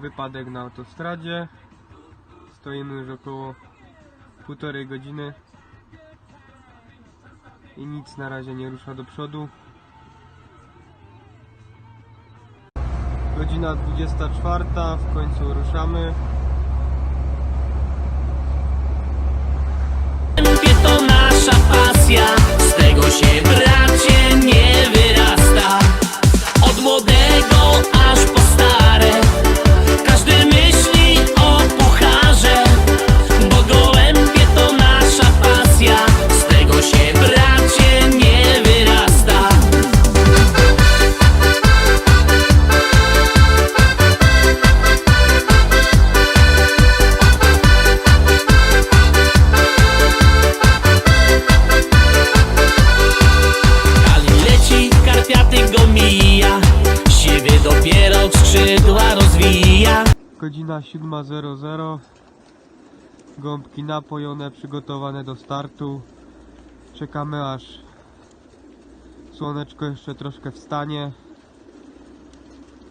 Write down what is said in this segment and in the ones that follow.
wypadek na autostradzie. Stoimy już około półtorej godziny i nic na razie nie rusza do przodu. Godzina 24, w końcu ruszamy. Mija, siebie dopiero skrzydła rozwija. Godzina 7.00. Gąbki napojone, przygotowane do startu. Czekamy aż słoneczko jeszcze troszkę wstanie.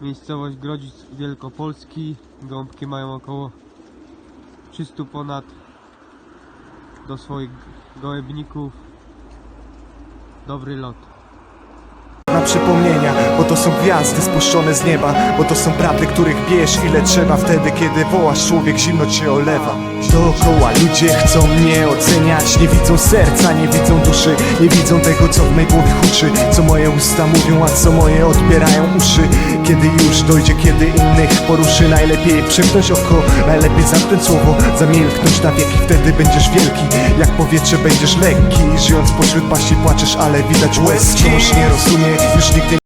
Miejscowość Grodzic Wielkopolski. Gąbki mają około 300 ponad do swoich gołębników. Dobry lot. Bo to są gwiazdy spuszczone z nieba Bo to są prawdy, których bierz ile trzeba Wtedy, kiedy wołasz, człowiek zimno cię olewa. Dookoła ludzie chcą mnie oceniać Nie widzą serca, nie widzą duszy Nie widzą tego, co w mej głowie huczy Co moje usta mówią, a co moje odbierają uszy. Kiedy już dojdzie, kiedy innych poruszy Najlepiej przymknąć oko, najlepiej zamknąć słowo Zamilknąć na wieki, wtedy będziesz wielki. Jak powietrze będziesz lekki. Żyjąc pośród paści płaczesz, ale widać łez Wciąż nie rozumie, już nigdy